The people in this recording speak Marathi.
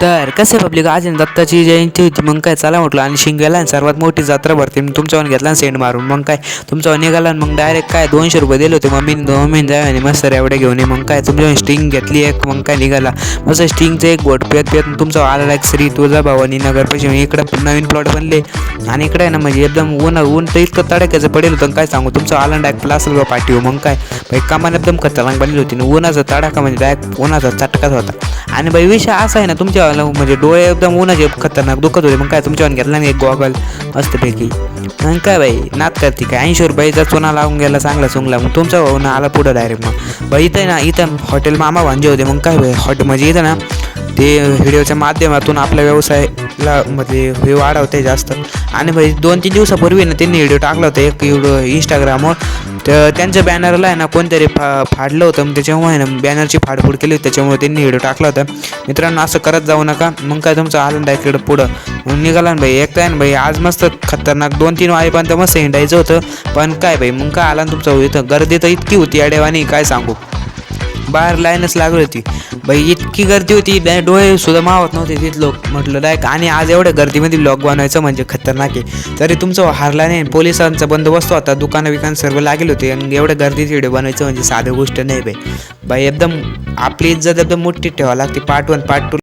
तर कसे पब्लिक आज दत्ताची जयंती होती मग काय? चला म्हटलं आणि शिंगाला आणि सर्वात मोठी जत्रा भरते. मी तुमच्यावर घेतला आणि सेंड मारून. मग काय? तुमच्यावर निघाला आणि मग डायरेक्ट काय? दोनशे रुपये दिले होते. मम्मीने मम्मीने जाय आणि मस्त एवढे घेऊन ये. मग काय? तुमच्यावर स्टिंग घेतली एक मग काय? निघाला. मस्त स्टिंगचं एक बोट पियत पियत तुमचा आला एक श्री तुळजाभवानी नगर. पैसे इकडं नवीन प्लॉट बनले. आणि इकडे आहे ना म्हणजे एकदम ऊन ऊन तर इतकं तडाक्याचं पडेल होतं. काय सांगू? तुमचा आलं डायरेक्ट प्लासल बा पाठीव मग काय? कामाने एकदम खतरनाक बनली होती. आणि उन्हाचा तडाखा म्हणजे डायरेक्ट उन्हाचा चटकाच होता. आणि बाई विषय असा आहे ना तुमच्या म्हणजे डोळे एकदम उन्हाचे खतरनाक दुखत होते. मग काय तुमच्यावर घेतला नाही एक गॉगल असतंपैकी मग काय बाई नात करते काय? ऐंशी रुपयाचा चुना लावून गेला चांगला चुंगला मग तुमचा भाऊ ना आला पुढं डायरेक्ट मग. बाई इथं ना इथं हॉटेल मामा भांजे होते. मग काय बाई हॉटेल म्हणजे इथं ना ते व्हिडिओच्या माध्यमातून आपल्या व्यवसायाला म्हणजे हे वाढवते जास्त. आणि भाई दोन तीन दिवसापूर्वी ना त्यांनी व्हिडिओ टाकला होता एक व्हिडिओ इंस्टाग्रामवर तर त्यांच्या बॅनरला आहे ना कोणतरी फा फाडलं होतं म्हणजे मग त्याच्यामुळे आहे ना बॅनरची फाडफूड केली होती त्याच्यामुळे त्यांनी व्हिडिओ टाकला होता. मित्रांनो असं करत जाऊ नका मग काय तुमचं आलं डायरेक्ट पुढं. मग निघाला ना भाई एक आहे ना भाई आज मस्त खतरनाक दोन तीन वाजेपर्यंत मस्त हिंडायचं होतं. पण काय भाई मग काय आला ना तुमचं इथं? गर्दी तर इतकी होती अडेवानी काय सांगू? बाहेर लाईनच लागली होती. बाई इतकी गर्दी होती डोळे सुद्धा मावत नव्हते तिथे लोक. म्हटलं डायरेक्ट आणि आज एवढ्या गर्दीमध्ये ब्लॉग बनवायचं म्हणजे खतरनाक आहे. तरी तुमचं हारला नाही पोलिसांचा बंदोबस्त होता दुकानं विकान सर्व लागेल होते आणि एवढ्या गर्दीत व्हिडिओ बनवायचं म्हणजे साधी गोष्ट नाही बाई. बाई एकदम आपली इज्जत एकदम मोठी ठेवावी लागते पार्ट वन पार्ट टू